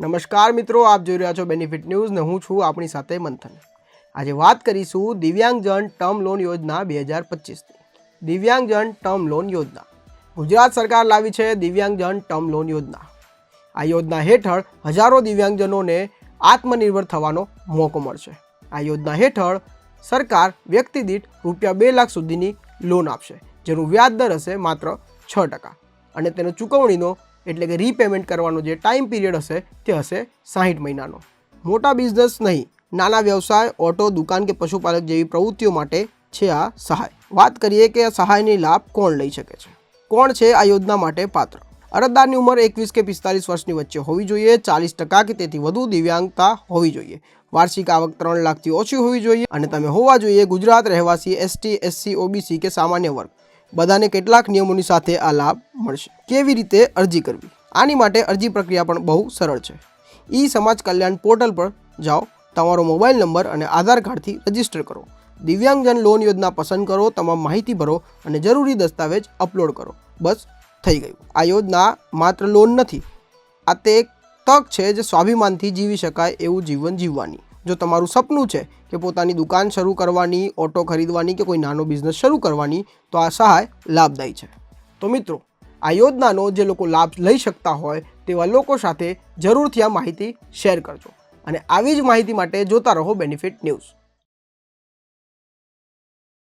નમસ્કાર મિત્રો, આપ જોઈ રહ્યા છો બેનિફિટ ન્યૂઝ ને હું છું આપણી સાથે મંથન. આજે વાત કરીશું દિવ્યાંગજન ટર્મ લોન યોજના બે હજાર પચીસની. દિવ્યાંગજન ટર્મ લોન યોજના. ગુજરાત સરકાર લાવી છે દિવ્યાંગજન ટર્મ લોન યોજના. આ યોજના હેઠળ હજારો દિવ્યાંગજનોને આત્મનિર્ભર થવાનો મોકો મળશે. આ યોજના હેઠળ સરકાર વ્યક્તિ દીઠ રૂપિયા બે લાખ સુધીની લોન આપશે, જેનું વ્યાજ દર હશે માત્ર છ ટકા. અને તેનો ચૂકવણીનો એટલે કે રીપેમેન્ટ કરવાનો જે ટાઈમ પીરિયડ હશે તે હશે સાહીઠ મહિનાનો. મોટા બિઝનેસ નહીં, નાના વ્યવસાય ઓટો દુકાન કે પશુપાલક જેવી પ્રવૃત્તિઓ માટે છે આ સહાય. વાત કરીએ કે આ સહાયની લાભ કોણ લઈ શકે છે? કોણ છે આ યોજના માટે પાત્ર? અરજદારની ઉંમર એકવીસ કે પિસ્તાલીસ વર્ષની વચ્ચે હોવી જોઈએ, ચાલીસ ટકા કે તેથી વધુ દિવ્યાંગતા હોવી જોઈએ. વાર્ષિક આવક ત્રણ લાખથી ઓછી હોવી જોઈએ અને તમે હોવા જોઈએ ગુજરાત રહેવાસી એસટી, એસસી, ઓબીસી કે સામાન્ય વર્ગ. બધાને કેટલાક નિયમોની સાથે આ લાભ મળશે. કેવી રીતે અરજી કરવી? આની માટે અરજી પ્રક્રિયા પણ બહુ સરળ છે. ઈ સમાજ કલ્યાણ પોર્ટલ પર જાઓ, તમારો મોબાઈલ નંબર અને આધાર કાર્ડથી રજિસ્ટર કરો. દિવ્યાંગજન લોન યોજના પસંદ કરો, તમામ માહિતી ભરો અને જરૂરી દસ્તાવેજ અપલોડ કરો. બસ, થઈ ગયું. આ યોજના માત્ર લોન નથી. આ તે એક તક છે જે સ્વાભિમાનથી જીવી શકાય એવું જીવન જીવવાની. જો તમારું સપનું છે કે પોતાની દુકાન શરૂ કરવાની, ઓટો ખરીદવાની કે કોઈ નાનો બિઝનેસ શરૂ કરવાની, તો આ સહાય લાભદાયી છે. તો મિત્રો, આ યોજનાનો જે લોકો લાભ લઈ શકતા હોય તેવા લોકો સાથે જરૂરથી આ માહિતી શેર કરજો. અને આવી જ માહિતી માટે જોતા રહો બેનિફિટ ન્યૂઝ